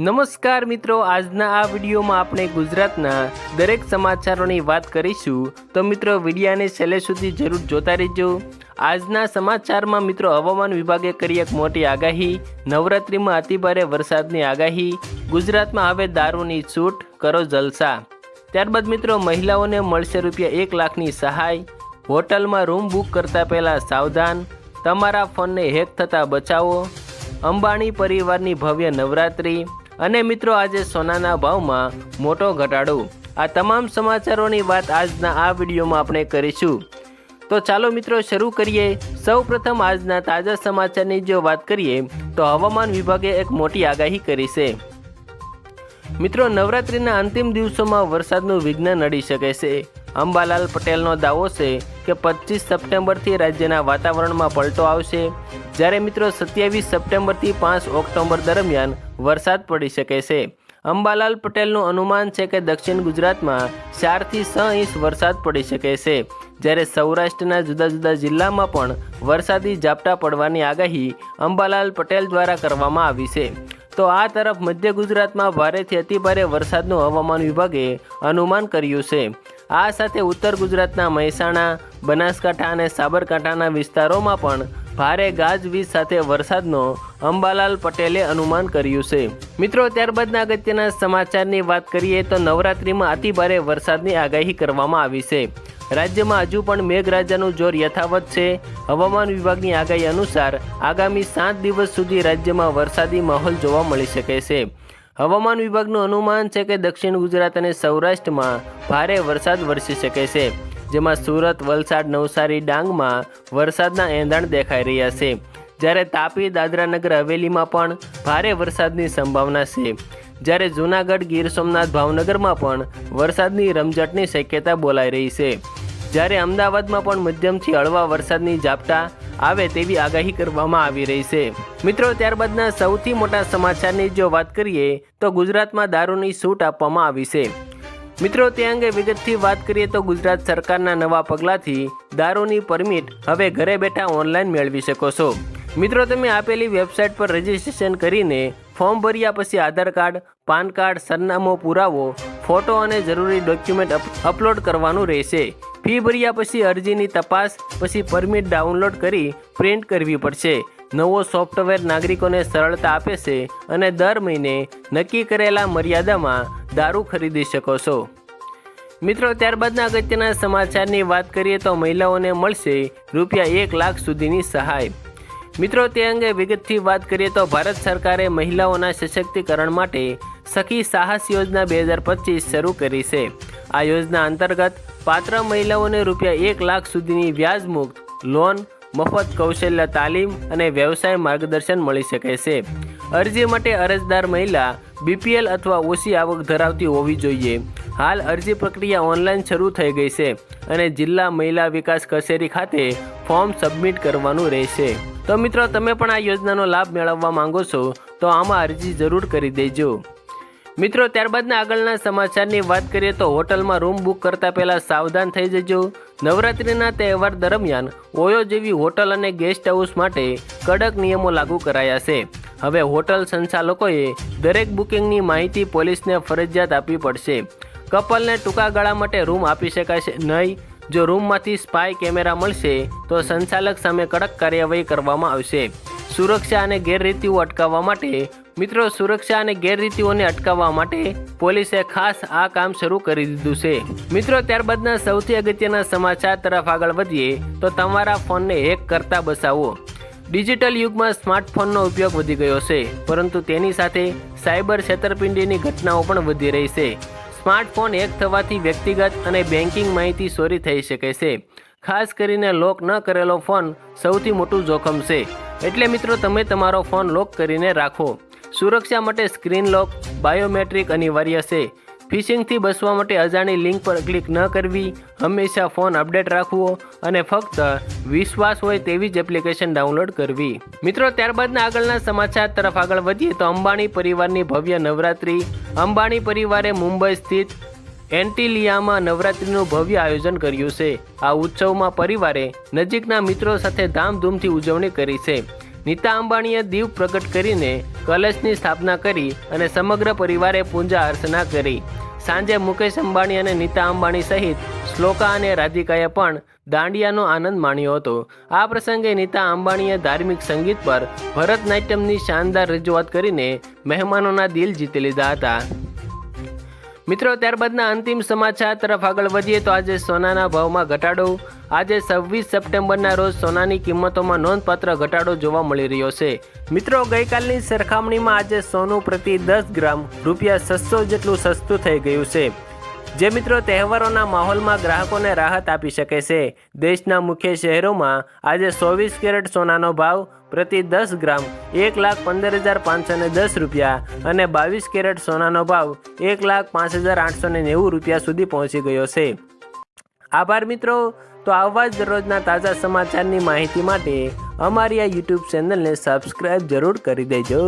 નમસ્કાર મિત્રો, આજના આ વિડીયોમાં આપણે ગુજરાતના દરેક સમાચારોની વાત કરીશું. તો મિત્રો, વિડીયાને છેલ્લે સુધી જરૂર જોતા રહેજો. આજના સમાચારમાં મિત્રો, હવામાન વિભાગે કરી એક મોટી આગાહી. નવરાત્રિમાં અતિભારે વરસાદની આગાહી. ગુજરાતમાં હવે દારૂની છૂટ, કરો જલસા. ત્યારબાદ મિત્રો, મહિલાઓને મળશે રૂપિયા એક લાખની સહાય. હોટલમાં રૂમ બુક કરતા પહેલાં સાવધાન. તમારા ફોનને હેક થતાં બચાવો. અંબાણી પરિવારની ભવ્ય નવરાત્રિ. અને મિત્રો આજે સોનાના ભાવમાં મોટો ઘટાડો. આ તમામ સમાચારોની વાત આજના આ વિડીયોમાં આપણે કરીશું. તો ચાલો મિત્રો શરૂ કરીએ. સૌ પ્રથમ આજના તાજા સમાચારની જો વાત કરીએ, તો હવામાન વિભાગે એક મોટી આગાહી કરી છે. મિત્રો નવરાત્રિના અંતિમ દિવસોમાં વરસાદનું વિઘ્ન નડી શકે છે. અંબાલાલ પટેલનો દાવો છે કે પચીસ સપ્ટેમ્બરથી રાજ્યના વાતાવરણમાં પલટો આવશે. જ્યારે મિત્રો સત્યાવીસ સપ્ટેમ્બરથી પાંચ ઓક્ટોબર દરમિયાન વરસાદ પડી શકે છે. અંબાલાલ પટેલનું અનુમાન છે કે દક્ષિણ ગુજરાતમાં ચારથી છ ઇંચ વરસાદ પડી શકે છે. જ્યારે સૌરાષ્ટ્રના જુદા જુદા જિલ્લામાં પણ વરસાદી ઝાપટા પડવાની આગાહી અંબાલાલ પટેલ દ્વારા કરવામાં આવી છે. તો આ તરફ મધ્ય ગુજરાતમાં ભારેથી અતિભારે વરસાદનું હવામાન વિભાગે અનુમાન કર્યું છે. આ સાથે ઉત્તર ગુજરાતના મહેસાણા, બનાસકાંઠા અને સાબરકાંઠાના વિસ્તારોમાં પણ ભારે ગાજવીજ સાથે વરસાદનો અંબાલાલ પટેલે અનુમાન કર્યું છે. મિત્રો, ત્યારબાદના અગત્યના સમાચારની વાત કરીએ તો નવરાત્રિમાં અતિભારે વરસાદની આગાહી કરવામાં આવી છે. રાજ્યમાં હજુ પણ મેઘરાજાનું જોર યથાવત છે. હવામાન વિભાગની આગાહી અનુસાર આગામી સાત દિવસ સુધી રાજ્યમાં વરસાદી માહોલ જોવા મળી શકે છે. હવામાન વિભાગનું અનુમાન છે કે દક્ષિણ ગુજરાત અને સૌરાષ્ટ્રમાં ભારે વરસાદ વરસી શકે છે. જેમાં સુરત, વલસાડ, નવસારી, ડાંગમાં વરસાદના એંધાણ દેખાઈ રહ્યા છે. જ્યારે તાપી દાદરા નગર હવેલીમાં પણ ભારે વરસાદની સંભાવના છે. જ્યારે જૂનાગઢ, ગીર સોમનાથ, ભાવનગરમાં પણ વરસાદની રમઝટની શક્યતા બોલાઈ રહી છે. જ્યારે અમદાવાદમાં પણ મધ્યમથી હળવા વરસાદની ઝાપટા આવે તેવી આગાહી કરવામાં આવી રહી છે. મિત્રો, ત્યારબાદના સૌથી મોટા સમાચારની જો વાત કરીએ, તો ગુજરાતમાં દારૂની છૂટ આપવામાં આવી છે. મિત્રો, તે અંગે વિગતથી વાત કરીએ તો ગુજરાત સરકારના નવા પગલાંથી દારૂની પરમિટ હવે ઘરે બેઠા ઓનલાઈન મેળવી શકો છો. મિત્રો, તમે આપેલી વેબસાઇટ પર રજીસ્ટ્રેશન કરીને ફોર્મ ભર્યા પછી આધાર કાર્ડ, પાન કાર્ડ, સરનામો પુરાવો, ફોટો અને જરૂરી ડોક્યુમેન્ટ અપલોડ કરવાનું રહેશે. ફી ભર્યા પછી અરજીની તપાસ, પછી પરમિટ ડાઉનલોડ કરી પ્રિન્ટ કરવી પડશે. નવો સોફ્ટવેર નાગરિકોને સરળતા આપે છે અને દર મહિને નક્કી કરેલા મર્યાદામાં દારૂ ખરીદી શકો છો. મિત્રો ત્યારબાદના અગત્યના સમાચારની વાત કરીએ તો મહિલાઓને મળશે રૂપિયા એક લાખ સુધીની સહાય. મિત્રો, તે અંગે વિગતથી વાત કરીએ તો ભારત સરકારે મહિલાઓના સશક્તિકરણ માટે સખી સાહસ યોજના બે હજાર પચીસ શરૂ કરી છે. આ યોજના અંતર્ગત પાત્ર મહિલાઓને રૂપિયા એક લાખ સુધીની વ્યાજમુક્ત લોન, મફત કૌશલ્ય તાલીમ અને વ્યવસાય માર્ગદર્શન મળી શકે છે. અરજી માટે અરજદાર મહિલા બીપીએલ અથવા ઓછી આવક ધરાવતી હોવી જોઈએ. હાલ અરજી પ્રક્રિયા ઓનલાઈન શરૂ થઈ ગઈ છે અને જિલ્લા મહિલા વિકાસ કચેરી ખાતે ફોર્મ સબમિટ કરવાનું રહેશે. તો મિત્રો, તમે પણ આ યોજનાનો લાભ મેળવવા માંગો છો, તો આમાં અરજી જરૂર કરી દેજો. મિત્રો, ત્યારબાદના આગળના સમાચારની વાત કરીએ તો હોટલમાં રૂમ બુક કરતા પહેલાં સાવધાન થઈ જજો. નવરાત્રિના તહેવાર દરમિયાન ઓયો જેવી હોટલ અને ગેસ્ટ હાઉસ માટે કડક નિયમો લાગુ કરાયા છે. હવે હોટલ સંચાલકોએ દરેક બુકિંગની માહિતી પોલીસને ફરજિયાત આપવી પડશે. કપલને ટૂંકા ગાળા માટે રૂમ આપી શકાશે નહીં. જો રૂમમાંથી સ્પાય કેમેરા મળશે, તો સંચાલક સામે કડક કાર્યવાહી કરવામાં આવશે. સુરક્ષા અને ગેરરીતિઓ અટકાવવા માટે, મિત્રો, સુરક્ષા અને ગેરરીતિઓને અટકાવવા માટે પોલીસે ખાસ આ કામ શરૂ કરી દીધું છે. મિત્રો, ત્યારબાદના સૌથી અગત્યના સમાચાર તરફ આગળ વધીએ, તો તમારા ફોનને હેક કરતા બસાવો ડિજિટલ યુગમાં સ્માર્ટફોનનો ઉપયોગ વધી ગયો છે, પરંતુ તેની સાથે સાયબર છેતરપિંડીની ઘટનાઓ પણ વધી રહી છે. સ્માર્ટફોન હેક થવાથી વ્યક્તિગત અને બેન્કિંગ માહિતી ચોરી થઈ શકે છે. ખાસ કરીને લોક ન કરેલો ફોન સૌથી મોટું જોખમ છે. એટલે મિત્રો, તમે તમારો ફોન લોક કરીને રાખો. સુરક્ષા માટે સ્ક્રીન લોક, બાયોમેટ્રિક અનિવાર્ય છે. ફિશિંગથી બચવા માટે અજાણી લિંક પર ક્લિક ન કરવી. હંમેશા ફોન અપડેટ રાખવો અને ફક્ત વિશ્વાસ હોય તેવી જ એપ્લિકેશન ડાઉનલોડ કરવી. મિત્રો, ત્યારબાદના આગળના સમાચાર તરફ આગળ વધીએ તો અંબાણી પરિવારની ભવ્ય નવરાત્રિ. અંબાણી પરિવારે મુંબઈ સ્થિત એન્ટિલિયામાં નવરાત્રિનું ભવ્ય આયોજન કર્યું છે. આ ઉત્સવમાં પરિવારે નજીકના મિત્રો સાથે ધામધૂમથી ઉજવણી કરી છે. નીતા અંબાણીએ દીવ પ્રગટ કરીને કલશની સ્થાપના કરી અને સમગ્ર પરિવારે પૂજા અર્ચના કરી. સાંજે મુકેશ અંબાણી અને નીતા અંબાણી સહિત શ્લોકા અને રાધિકાએ પણ દાંડિયાનો આનંદ માણ્યો હતો. આ પ્રસંગે નીતા અંબાણીએ ધાર્મિક સંગીત પર ભરતનાટ્યમની શાનદાર રજૂઆત કરીને મહેમાનોના દિલ જીતી લીધા હતા. મિત્રો, ત્યારબાદના અંતિમ સમાચાર તરફ આગળ વધીએ તો આજે સોનાના ભાવમાં ઘટાડો. આજે છવ્વીસ સપ્ટેમ્બરના રોજ સોનાની કિંમતોમાં નોંધપાત્ર ઘટાડો જોવા મળી રહ્યો છે. મિત્રો, ગઈકાલની સરખામણીમાં આજે સોનું પ્રતિ દસ ગ્રામ રૂપિયા છસો જેટલું સસ્તું થઈ ગયું છે. જે મિત્રો તહેવારોના માહોલમાં ગ્રાહકોને રાહત આપી શકે છે. દેશના મુખ્ય શહેરોમાં આજે ચોવીસ કેરેટ સોનાનો ભાવ પ્રતિ દસ ગ્રામ એક લાખ પંદર હજાર પાંચસો ને દસ રૂપિયા અને બાવીસ કેરેટ સોનાનો ભાવ એક લાખ પાંચ હજાર આઠસો ને નેવું રૂપિયા સુધી પહોંચી ગયો છે. આભાર મિત્રો. તો આવા જ દરરોજના તાજા સમાચારની માહિતી માટે અમારી આ યુટ્યુબ ચેનલને સબસ્ક્રાઈબ જરૂર કરી દેજો.